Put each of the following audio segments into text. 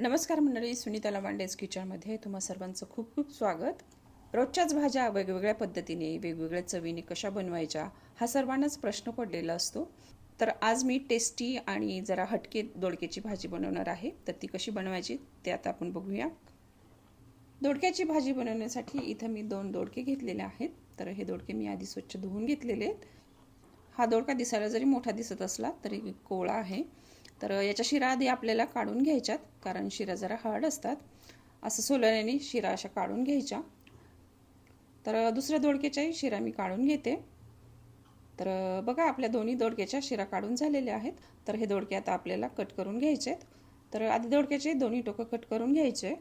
नमस्कार मंडळी सुनीता लवांडेज किचनमध्ये तुम्हा सर्वांचं खूप खूप स्वागत. रोजच्याच भाज्या वेगवेगळ्या पद्धतीने वेगवेगळ्या चवीने कशा बनवायच्या हा सर्वांनाच प्रश्न पडलेला असतो. तर आज मी टेस्टी आणि जरा हटके दोडक्याची भाजी बनवणार आहे. तर ती कशी बनवायची ते आता आपण बघूया. दोडक्याची भाजी बनवण्यासाठी इथं मी दोन दोडके घेतलेले आहेत. तर हे दोडके मी आधी स्वच्छ धुवून घेतलेले आहेत. हा दोडका दिसायला जरी मोठा दिसत असला तरी कोळा आहे. तर याच्या शिरा आधी आपल्याला काढून घ्यायच्यात कारण शिरा जरा हार्ड असतात. असं सोलण्याने शिरा अशा काढून घ्यायच्या. तर दुसऱ्या दोडक्याच्याही शिरा मी काढून घेते. तर बघा आपल्या दोन्ही दोडक्याच्या शिरा काढून झालेल्या आहेत. तर हे दोडके आता आपल्याला कट करून घ्यायचे आहेत तर आधी दोडक्याचे दोन्ही टोकं कट करून घ्यायचे.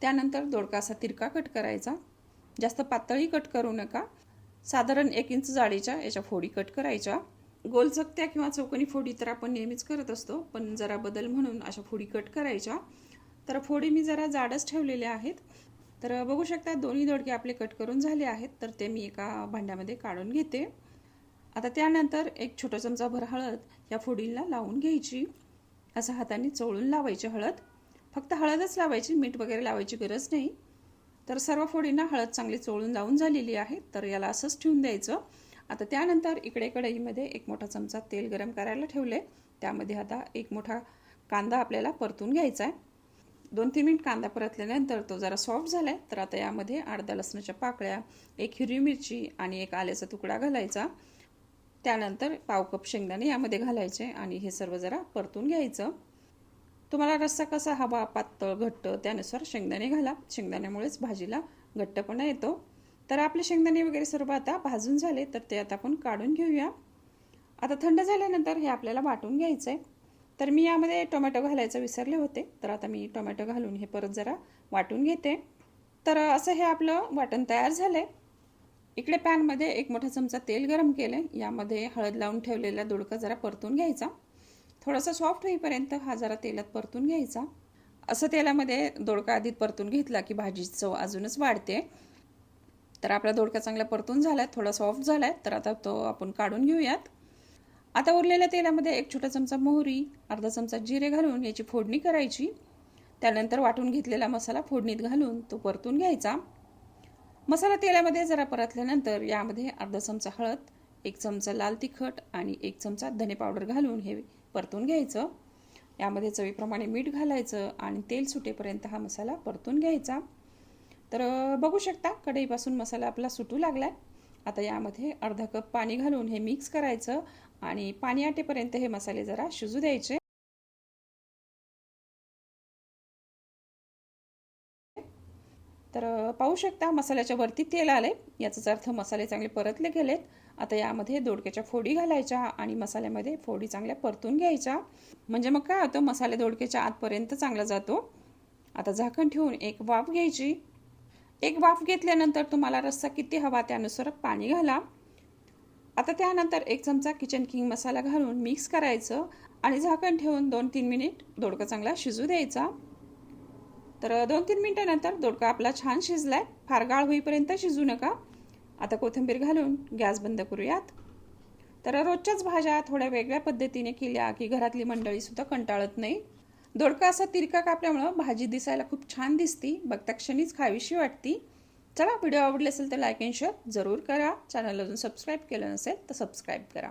त्यानंतर दोडका असा तिरका कट करायचा. जास्त पातळी कट करू नका. साधारण एक इंच जाडीच्या याच्या फोडी कट करायच्या. गोल चकत्या किंवा चौकोनी फोडी तर आपण नेहमीच करत असतो पण जरा बदल म्हणून अशा फोडी कट करायच्या. तर फोडी मी जरा जाडच ठेवलेल्या आहेत. तर बघू शकता दोन्ही दोडके आपले कट करून झाले आहेत तर ते मी एका भांड्यामध्ये काढून घेते. आता त्यानंतर एक छोटा चमचा भर हळद या फोडीला लावून घ्यायची. असं हाताने चोळून लावायची हळद. फक्त हळदच लावायची मीठ वगैरे लावायची गरज नाही. तर सर्व फोडींना हळद चांगली चोळून लावून झालेली आहे तर याला असंच ठेवून द्यायचं. आता त्यानंतर इकडे कढईमध्ये एक मोठा चमचा तेल गरम करायला ठेवले त्यामध्ये आता एक मोठा कांदा आपल्याला परतून घ्यायचा आहे दोन तीन मिनिट कांदा परतल्यानंतर तो जरा सॉफ्ट झाला आहे तर आता यामध्ये अर्धा लसणाच्या पाकळ्या एक हिरवी मिरची आणि एक आल्याचा तुकडा घालायचा. त्यानंतर पाव कप शेंगदाणे यामध्ये घालायचे आणि हे सर्व जरा परतून घ्यायचं. तुम्हाला रस्सा कसा हवा पातळ घट्ट त्यानुसार शेंगदाणे घाला. शेंगदाण्यामुळेच भाजीला घट्टपणा येतो. तर आपले शेंगदाणे वगैरे सर्व आता भाजून झाले तर ते आता आपण काढून घेऊया. आता थंड झाल्यानंतर हे आपल्याला वाटून घ्यायचं आहे तर मी यामध्ये टोमॅटो घालायचं विसरले होते तर आता मी टोमॅटो घालून हे परत जरा वाटून घेते. तर असं हे आपलं वाटण तयार झालं आहे इकडे पॅनमध्ये एक मोठा चमचा तेल गरम केलं आहे यामध्ये हळद लावून ठेवलेला दोडका जरा परतून घ्यायचा. थोडासा सॉफ्ट होईपर्यंत हा जरा तेलात परतून घ्यायचा. असं तेलामध्ये दोडका आधी परतून घेतला की भाजीची चव अजूनच वाढते. तर आपला दोडका चांगला परतून झाला आहे थोडा सॉफ्ट झाला आहे तर आता तो आपण काढून घेऊयात. आता उरलेल्या तेलामध्ये एक छोटा चमचा मोहरी अर्धा चमचा जिरे घालून याची फोडणी करायची. त्यानंतर वाटून घेतलेला मसाला फोडणीत घालून तो परतून घ्यायचा. मसाला तेलामध्ये जरा परतल्यानंतर यामध्ये अर्धा चमचा हळद एक चमचा लाल तिखट आणि एक चमचा धने पावडर घालून हे परतून घ्यायचं. यामध्ये चवीप्रमाणे मीठ घालायचं आणि तेल सुटेपर्यंत हा मसाला परतून घ्यायचा. तर बघू शकता कढईपासून मसाला आपला सुटू लागला आहे आता यामध्ये अर्धा कप पाणी घालून हे मिक्स करायचं आणि पाणी आटेपर्यंत हे मसाले जरा शिजू द्यायचे. तर पाहू शकता मसाल्याच्या वरती तेल आले याचाच अर्थ मसाले चांगले परतले गेलेत. आता यामध्ये दोडक्याच्या फोडी घालायच्या आणि मसाल्यामध्ये फोडी चांगल्या परतून घ्यायच्या. म्हणजे मग काय होतं मसाले दोडक्याच्या आतपर्यंत चांगला जातो. आता झाकण ठेवून एक वाफ घ्यायची. एक वाफ घेतल्यानंतर तुम्हाला रस्सा किती हवा त्यानुसार पाणी घाला. आता त्यानंतर एक चमचा किचन किंग मसाला घालून मिक्स करायचं आणि झाकण ठेवून दोन तीन मिनिट दोडका चांगला शिजू द्यायचा. तर दोन तीन मिनिटानंतर दोडका आपला छान शिजलाय. फार गाळ होईपर्यंत शिजू नका. आता कोथिंबीर घालून गॅस बंद करूयात. तर रोजच्याच भाज्या थोड्या वेगळ्या पद्धतीने केल्या की घरातली मंडळीसुद्धा कंटाळत नाही. दोडका असा तिरका कापल्यामुळं भाजी दिसायला खूप छान दिसती बघता क्षणीच खावीशी वाटती. चला व्हिडिओ आवडले असेल तर लाईक अँड शेअर जरूर करा. चॅनल अजून सबस्क्राईब केलं नसेल तर सबस्क्राईब करा.